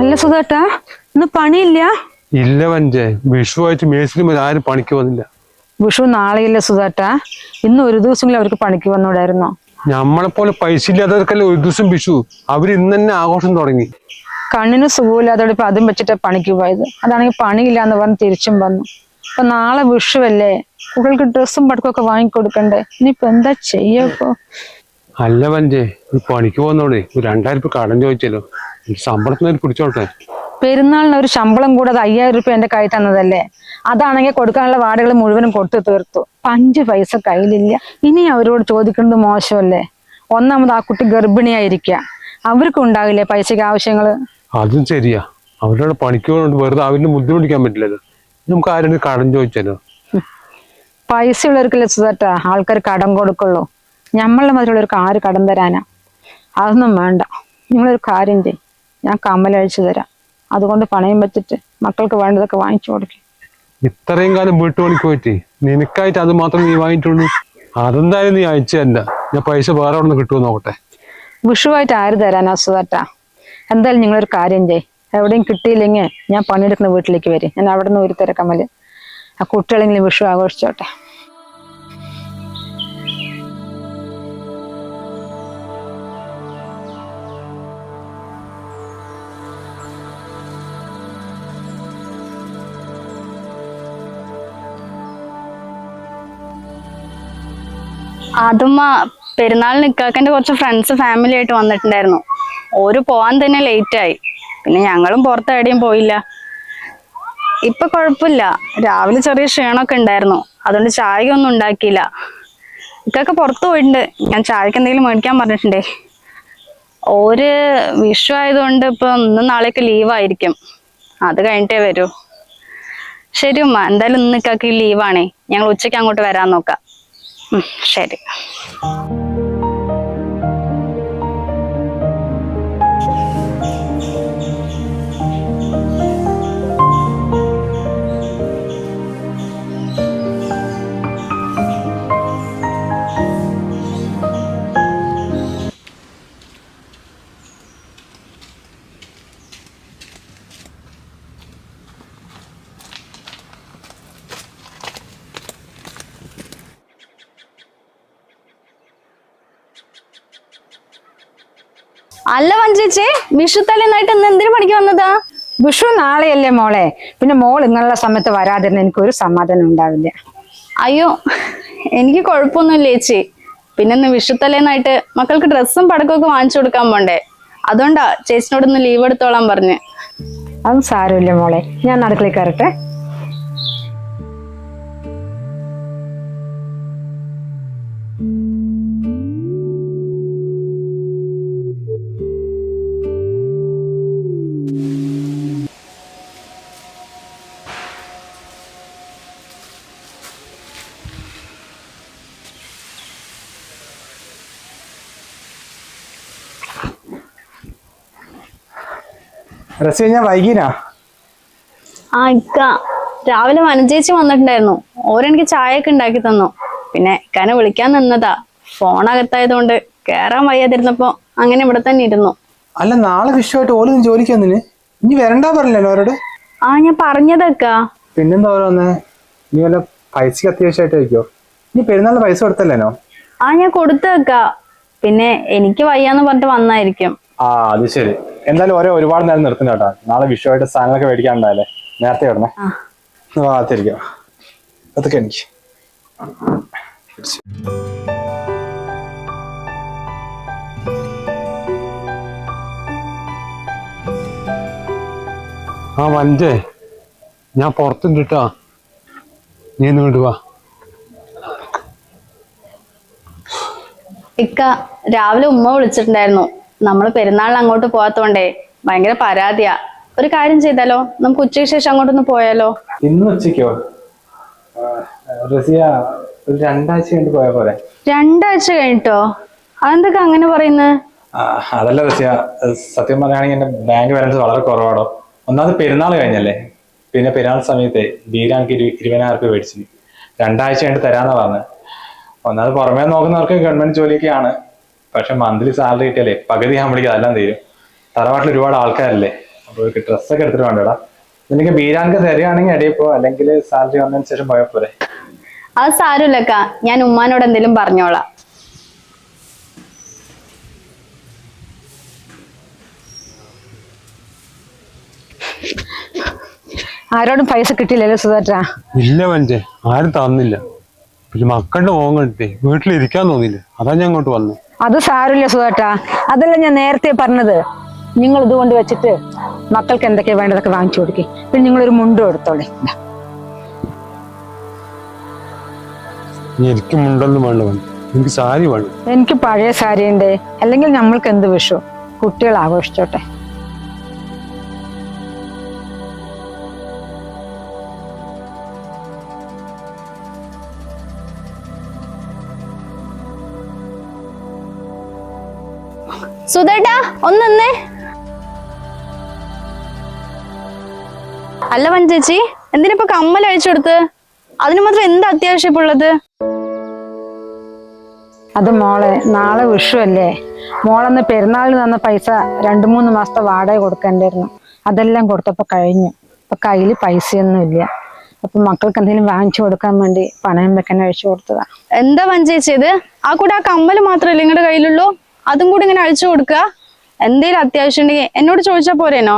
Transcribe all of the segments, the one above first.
അല്ല സുധേട്ടാ ഇന്ന് പണിയില്ല? ഇല്ല വഞ്ചേ വിഷു ആയിട്ട് മേസിലും ആരും പണിക്ക് വന്നില്ല. വിഷു നാളെയില്ല സുധേട്ടാ. ഇന്ന് ഒരു ദിവസമെങ്കിലും അവർക്ക് പണിക്ക് വന്നൂടായിരുന്നോ? നമ്മളെ പോലെ പൈസ ഇല്ലാത്തവർക്കല്ലേ ഒരു ദിവസം വിഷു? അവർ ഇന്ന് തന്നെ ആഘോഷം തുടങ്ങി. കണ്ണിന് സുഖമില്ലാത്തോടെ ഇപ്പൊ അതും വെച്ചിട്ട് പണിക്ക് പോയത്. അതാണെങ്കിൽ പണിയില്ല എന്ന് പറഞ്ഞ് തിരിച്ചും വന്നു. ഇപ്പൊ നാളെ വിഷുവല്ലേ? കുട്ടികൾക്ക് ഡ്രസ്സും പടക്കമൊക്കെ വാങ്ങിക്കൊടുക്കണ്ടേ? ഇനിയിപ്പോ എന്താ ചെയ്യപ്പോ അല്ല വഞ്ചേ പണിക്ക് പോകുന്നോടെ രണ്ടായിരം രൂപ കടം ചോദിച്ചല്ലോ. ശമ്പളത്തിന് പിടിച്ചോട്ടെ പെരുന്നാളിന് ഒരു ശമ്പളം കൂടാതെ അയ്യായിരം രൂപ എന്റെ കൈ തന്നതല്ലേ? അതാണെങ്കിൽ കൊടുക്കാനുള്ള വാടകൾ മുഴുവനും കൊടുത്തു തീർത്തു. അഞ്ച് പൈസ കയ്യിലില്ല. ഇനി അവരോട് ചോദിക്കുന്നത് മോശമല്ലേ? ഒന്നാമത് ആ കുട്ടി ഗർഭിണിയായിരിക്കുക അവർക്കും ഉണ്ടാകില്ലേ പൈസക്ക് ആവശ്യങ്ങൾ? അതും ശരിയാ. അവരോട് പണിക്കുകൊണ്ട് വെറുതെ അവരിന് ബുദ്ധിമുട്ടിക്കാൻ പറ്റില്ലല്ലോ. നമുക്ക് ആരും കടം ചോദിച്ചല്ലോ പൈസ ഉള്ളവർക്കല്ലേ സുധേട്ടാ? ആൾക്കാർ കടം കൊടുക്കുള്ളൂ. ഞമ്മളുടെ മതിലുള്ളവർക്ക് ആര് കടം തരാനാ? അതൊന്നും വേണ്ട. നിങ്ങളൊരു കാര്യം ചെയ്യും. ഞാൻ കമ്മലഴിച്ചു തരാം. അതുകൊണ്ട് പണയം വെച്ചിട്ട് മക്കൾക്ക് വേണ്ടതൊക്കെ വാങ്ങിച്ചു കൊടുക്കും. ഇത്രയും കാലം വീട്ടുപണിക്ക് പോയിട്ട് നിനക്കായിട്ട് അത് മാത്രം നീ വാങ്ങിയിട്ടുള്ളൂ? അതെന്തായാലും നീ അയച്ചു തരണ്ട. ഞാൻ പൈസ വേറെ അവിടെ നിന്ന് കിട്ടുമോ നോക്കട്ടെ. വിഷുവായിട്ട് ആര് തരാൻ അസുഖട്ടാ? എന്തായാലും നിങ്ങളൊരു കാര്യം ചെയ് എവിടെയും കിട്ടിയില്ലെങ്കിൽ ഞാൻ പണിയെടുക്കുന്ന വീട്ടിലേക്ക് വരും. ഞാൻ അവിടെ നിന്ന് ഒരു തിരക്കമ്മൽ ആ കുട്ടികളെങ്കിലും വിഷു ആഘോഷിച്ചോട്ടെ. അതുമ്മ പെരുന്നാൾ ഇക്കാക്കന്റെ കുറച്ച് ഫ്രണ്ട്സ് ഫാമിലി ആയിട്ട് വന്നിട്ടുണ്ടായിരുന്നു. ഓര് പോവാൻ തന്നെ ലേറ്റ് ആയി. പിന്നെ ഞങ്ങളും പുറത്ത് എവിടെയും പോയില്ല. ഇപ്പൊ കുഴപ്പമില്ല. രാവിലെ ചെറിയ ക്ഷീണമൊക്കെ ഉണ്ടായിരുന്നു. അതുകൊണ്ട് ചായ ഒന്നും ഉണ്ടാക്കിയില്ല. ഇക്കൊക്കെ പുറത്ത് പോയിട്ടുണ്ട്. ഞാൻ ചായക്ക് എന്തെങ്കിലും മേടിക്കാൻ പറഞ്ഞിട്ടുണ്ടേ. ഓര് വിഷു ആയതുകൊണ്ട് ഇപ്പൊ ഇന്നും നാളെയൊക്കെ ലീവായിരിക്കും അത് കഴിഞ്ഞിട്ടേ വരൂ. ശരി ഉമ്മ എന്തായാലും ഇന്ന് ഇക്കാക്ക് ലീവാണേ ഞങ്ങൾ ഉച്ചയ്ക്ക് അങ്ങോട്ട് വരാൻ നോക്കാം. ഉം, ശരി അല്ല വഞ്ചേച്ചേ വിഷു തലേന്നായിട്ട് ഇന്ന് എന്തിനു പണിക്ക് വന്നതാ? വിഷു നാളെയല്ലേ മോളെ. പിന്നെ മോൾ ഇങ്ങനെയുള്ള സമയത്ത് വരാതിരുന്ന എനിക്ക് ഒരു സമാധാനം ഉണ്ടാവില്ല. അയ്യോ എനിക്ക് കുഴപ്പമൊന്നുമില്ല ചേച്ചി. പിന്നെ ഇന്ന് വിഷു തലേന്നായിട്ട് മക്കൾക്ക് ഡ്രസ്സും പടക്കമൊക്കെ വാങ്ങിച്ചു കൊടുക്കാൻ പോണ്ടേ? അതുകൊണ്ടാ ചേച്ചിനോട് ഇന്ന് ലീവ് എടുത്തോളാൻ പറഞ്ഞ്. അതും സാരമില്ല മോളെ. ഞാൻ അടുക്കളയിൽ കയറട്ടെ. റസി കഴിഞ്ഞാ വൈകിനാ? ആ ഇക്ക. രാവിലെ വനചേച്ചി വന്നിട്ടുണ്ടായിരുന്നു. ഓരെനിക്ക് ചായയൊക്കെ ഉണ്ടാക്കി തന്നു. പിന്നെ ഇക്കാനെ വിളിക്കാൻ നിന്നതാ. ഫോൺ അകത്തായതുകൊണ്ട് കേറാൻ വയ്യാതിരുന്നപ്പോ അങ്ങനെ ഇവിടെ തന്നെ ഇരുന്നു. അല്ല നാളെ വിഷയമായിട്ട് ഓൽ ജോലിക്ക് വന്നിന്? ഇനി വരണ്ടാ പറഞ്ഞല്ലോ അവരോട്? ആ ഞാൻ പറഞ്ഞതൊക്ക പിന്നെന്താ ഓരോ വന്നേ? നീ വല്ല പൈസക്ക് അത്യാവശ്യമായിട്ട് വയ്ക്കോ നീ പെരുന്നാളിന് പൈസ കൊടുത്തല്ലേനോ? ആ ഞാൻ കൊടുത്തേക്കാ പിന്നെ എനിക്ക് വയ്യാന്ന് പറഞ്ഞിട്ട് വന്നായിരിക്കും. ആ അത് ശരി. എന്തായാലും ഓരോ ഒരുപാട് നേരം നിർത്തുന്ന കേട്ടോ. നാളെ വിഷുവായിട്ട് സാധനങ്ങളൊക്കെ മേടിക്കാനുണ്ടായല്ലേ? നേരത്തെ ഇടണേ. ഭാഗത്തിരിക്കാം അതൊക്കെ എനിക്ക്. ആ വഞ്ചേ. ഞാൻ പുറത്തുണ്ട് കേട്ടോ നീ ഒന്ന് വാ. ഇക്ക രാവിലെ ഉമ്മ വിളിച്ചിട്ടുണ്ടായിരുന്നു. നമ്മൾ പെരുന്നാളിന് അങ്ങോട്ട് പോകാത്തോണ്ടേ ഭയങ്കര പരാതിയാ. ഒരു കാര്യം ചെയ്താലോ? നമുക്ക് ഉച്ചയ്ക്ക് ശേഷം അങ്ങോട്ടൊന്ന് പോയാലോ? ഇന്ന് ഉച്ചയ്ക്കോ? ആ, റസിയ ഒരു രണ്ടാഴ്ച കഴിഞ്ഞിട്ട് പോയാ പോലെ രണ്ടാഴ്ച കഴിഞ്ഞിട്ടോ? അതെന്തൊക്കെ അങ്ങനെ പറയുന്നത് അതല്ല റസിയ സത്യം പറയുകയാണെങ്കിൽ എന്റെ ബാങ്ക് ബാലൻസ് വളരെ കുറവാടോ. ഒന്നാമത് പെരുന്നാൾ കഴിഞ്ഞല്ലേ? പിന്നെ പെരുന്നാൾ സമയത്തെ ഇരു ഇരുപതിനായിരം രൂപ മേടിച്ചു. രണ്ടാഴ്ച കഴിഞ്ഞിട്ട് തരാന്നാ പറഞ്ഞത് ഒന്നാമത് പുറമേ നോക്കുന്നവർക്ക് ഗവൺമെന്റ് ജോലിയൊക്കെയാണ്. പക്ഷെ മന്ത്ലി സാലറി കിട്ടിയാലേ പകുതി ആകുമ്പോഴേക്കും അതെല്ലാം തീരും. തറവാട്ടിൽ ഒരുപാട് ആൾക്കാരല്ലേ? അപ്പോൾ ഡ്രസ്സൊക്കെ എടുത്തിട്ട് വേണ്ടടാ നിനക്ക് ബീരാൻക്ക് തരികയാണെങ്കിൽ ഇടയിൽ പോ അല്ലെങ്കിൽ സാലറി വന്നതിന് ശേഷം പോയാൽ പോരെ. അത് സാരമില്ലക്ക. ഞാൻ ഉമ്മാനോട് എന്തെങ്കിലും പറഞ്ഞോളാം. ആരോടും പൈസ കിട്ടിയില്ലല്ലോ സുധാറ്റാ ഇല്ല മഞ്ചേ ആരും തന്നില്ല. പിന്നെ മക്കളുടെ മോൻ കണ്ടിട്ടേ വീട്ടിലിരിക്കാൻ തോന്നിയില്ല. അതാ ഞാൻ അങ്ങോട്ട് വന്നു. അത് സാരമില്ല സുധാട്ടാ. അതല്ല ഞാൻ നേരത്തെ പറഞ്ഞത്. നിങ്ങൾ ഇതുകൊണ്ട് വെച്ചിട്ട് മക്കൾക്ക് എന്തൊക്കെയാ വേണ്ടതൊക്കെ വാങ്ങിച്ചു കൊടുക്കേ. പിന്നെ നിങ്ങളൊരു മുണ്ടും എടുത്തോളെ. എനിക്ക് മുണ്ടൊന്നും വേണ്ട വേണ്ട എനിക്ക് സാരി വേണം. എനിക്ക് പഴയ സാരി ഉണ്ട് അല്ലെങ്കിൽ നമ്മൾക്ക് എന്ത് വിഷു? കുട്ടികൾ ആഘോഷിച്ചോട്ടെ. സുധേട്ടാ ഒന്നേ അല്ല വഞ്ചേച്ചി എന്തിനിപ്പോ കമ്മൽ അഴിച്ചു കൊടുത്ത്? അതിന് മാത്രം എന്താ അത്യാവശ്യപ്പുള്ളത്? ഇപ്പൊ അത് മോളെ നാളെ വിഷു അല്ലേ? മോളന്ന് പെരുന്നാളിന് തന്ന പൈസ രണ്ടു മൂന്ന് മാസത്തെ വാടക കൊടുക്കണ്ടായിരുന്നു. അതെല്ലാം കൊടുത്തപ്പോ കഴിഞ്ഞു. അപ്പൊ കയ്യിൽ പൈസയൊന്നും ഇല്ല അപ്പൊ മക്കൾക്ക് എന്തെങ്കിലും വാങ്ങിച്ചു കൊടുക്കാൻ വേണ്ടി പണയം വെക്കാൻ അഴിച്ചു കൊടുത്തതാ. എന്താ വഞ്ചേച്ചി ഇത്? ആ കൂടെ ആ കമ്മൽ മാത്രമല്ലേ നിങ്ങളുടെ കയ്യിലുള്ളൂ? അതും കൂടി ഇങ്ങനെ അഴിച്ചു കൊടുക്കുക. എന്തേലും അത്യാവശ്യം ഉണ്ടെങ്കിൽ എന്നോട് ചോദിച്ചാ പോരേനോ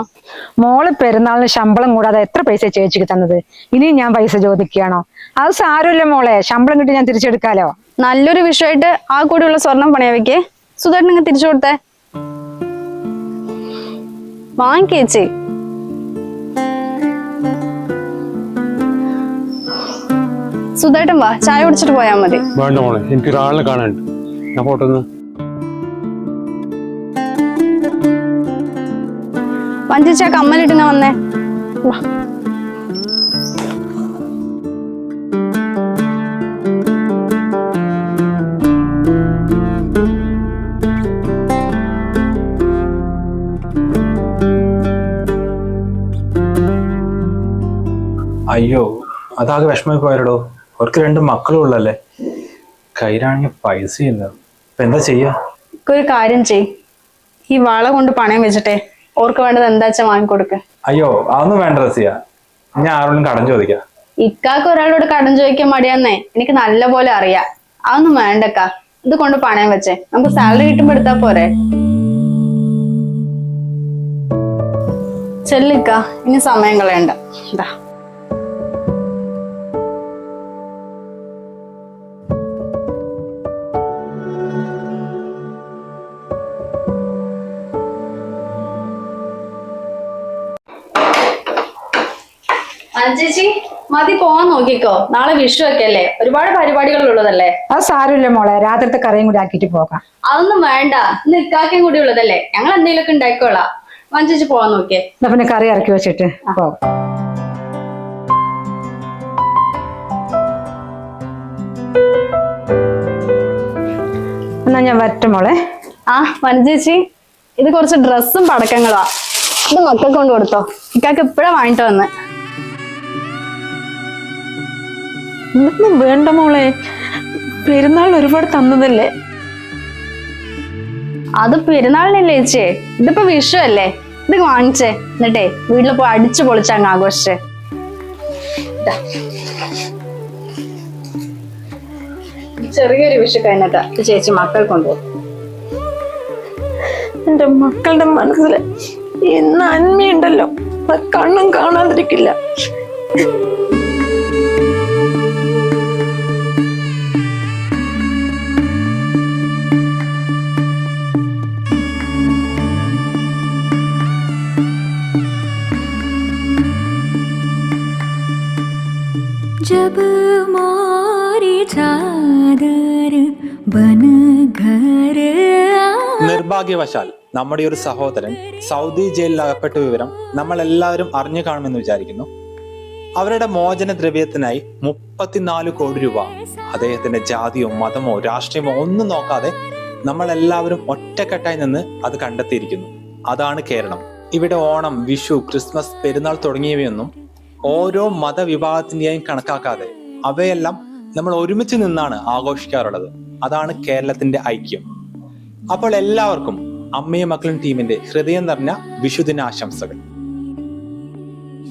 മോൾ പെരുന്നാളിന് ശമ്പളം കൂടാതെ എത്ര പൈസ ചേച്ചിക്ക് തന്നത്? ഇനി ഞാൻ പൈസ ചോദിക്കുകയാണോ? അത് സാരമില്ല മോളെ. ശമ്പളം കിട്ടി ഞാൻ തിരിച്ചെടുക്കാലോ. നല്ലൊരു വിഷയമായിട്ട് ആ കൂടെയുള്ള സ്വർണം പണയ വെക്കേ സുധേട്ടൻ നിങ്ങൾ തിരിച്ചു കൊടുത്തേ. വാങ്ങിക്കേച്ചി സുധേട്ടൻ വാ. ചായ കുടിച്ചിട്ട് പോയാൽ മതി. വേണ്ട മോളെ. എനിക്ക് ഒരാളിനെ കാണാനുണ്ട്. ഞാൻ പോട്ടെന്ന് വഞ്ചിച്ച കമ്മലിട്ടിങ്ങ വന്നേ. വാ. അയ്യോ അതാകെ വിഷമമായി പോയാലോ അവർക്ക് രണ്ട് മക്കളും ഉള്ളല്ലേ? കയ്യിലാണെങ്കിൽ പൈസ ഇല്ല ഇപ്പൊ എന്താ ചെയ്യാ? ഒരു കാര്യം ചെയ് ഈ വള കൊണ്ട് പണയം വെച്ചിട്ടെ. ഓർക്ക് വേണ്ടത് എന്താ വെച്ചാ വാങ്ങിക്കൊടുക്ക അയ്യോ അതൊന്നും വേണ്ട റസിയ. ഞാൻ ആരോടും കടം ചോദിക്കാം. ഇക്കാക്ക് ഒരാളോട് കടം ചോദിക്കാൻ മടിയാന്നേ. എനിക്ക് നല്ല പോലെ അറിയാം. അതൊന്നും വേണ്ടക്ക. ഇത് കൊണ്ട് പണയം വെച്ചേ. നമുക്ക് സാലറി കിട്ടുമ്പോ എടുത്താ പോരെ. ചെല്ലിക്ക ഇനി സമയം കളയണ്ട. ഇതാ ചേച്ചി മതി പോവാൻ നോക്കിക്കോ. നാളെ വിഷു ഒക്കെ അല്ലേ ഒരുപാട് പരിപാടികൾ ഉള്ളതല്ലേ അത് സാരമില്ല മോളെ. രാത്രിത്തെ കറിയും കൂടി ആക്കിട്ട് പോകാം. അതൊന്നും വേണ്ട. ഇന്ന് ഇക്കാക്കയും കൂടി ഉള്ളതല്ലേ? ഞങ്ങൾ എന്തെങ്കിലുമൊക്കെ ഉണ്ടായിക്കോളാം വഞ്ചേച്ചി പോവാൻ നോക്കിയേ. എന്നാ പിന്നെ കറി ഇറക്കി വെച്ചിട്ട് പോകാം. എന്നാ ഞാൻ വരട്ടെ മോളെ. ആ വഞ്ചേച്ചി ഇത് കുറച്ച് ഡ്രസ്സും പടക്കങ്ങളാ. ഇത് മക്കൾക്ക് കൊണ്ട് കൊടുത്തോ. ഇക്കാക്ക് ഇപ്പഴാ വാങ്ങിട്ട് വന്ന്. ഇതൊന്നും വേണ്ട മോളെ. പെരുന്നാൾ ഒരുപാട് തന്നതല്ലേ? അത് പെരുന്നാളിനല്ലേ ചേച്ചേ? ഇതിപ്പോ വിഷു അല്ലേ ഇത് വാങ്ങിച്ചേ എന്നിട്ടേ വീട്ടിൽ പോയി അടിച്ചു പൊളിച്ച് അങ്ങ് ആഘോഷിച്ചേ. ചെറിയൊരു വിഷു കഴിഞ്ഞിട്ടാ ഇത് ചേച്ചി മക്കൾ കൊണ്ടുപോകും. എന്റെ മക്കളുടെ മനസ്സിൽ ഈ നന്മയുണ്ടല്ലോ അത് കണ്ണും കാണാതിരിക്കില്ല. നിർഭാഗ്യവശാൽ നമ്മുടെ ഒരു സഹോദരൻ സൗദി ജയിലിൽ അകപ്പെട്ട വിവരം നമ്മൾ എല്ലാവരും അറിഞ്ഞു കാണുമെന്ന് വിചാരിക്കുന്നു. അവരുടെ മോചന ദ്രവ്യത്തിനായി മുപ്പത്തിനാല് കോടി രൂപ അദ്ദേഹത്തിന്റെ ജാതിയോ മതമോ രാഷ്ട്രീയമോ ഒന്നും നോക്കാതെ നമ്മൾ എല്ലാവരും ഒറ്റക്കെട്ടായി നിന്ന് അത് കണ്ടെത്തിയിരിക്കുന്നു. അതാണ് കേരളം. ഇവിടെ ഓണം വിഷു ക്രിസ്മസ് പെരുന്നാൾ തുടങ്ങിയവയൊന്നും ഓരോ മതവിഭാഗത്തിന്റെയും കണക്കാക്കാതെ അവയെല്ലാം നമ്മൾ ഒരുമിച്ച് നിന്നാണ് ആഘോഷിക്കാറുള്ളത്. അതാണ് കേരളത്തിന്റെ ഐക്യം. അപ്പോൾ എല്ലാവർക്കും അമ്മയും മക്കളും ടീമിന്റെ ഹൃദയം നിറഞ്ഞ വിഷുദിന ആശംസകൾ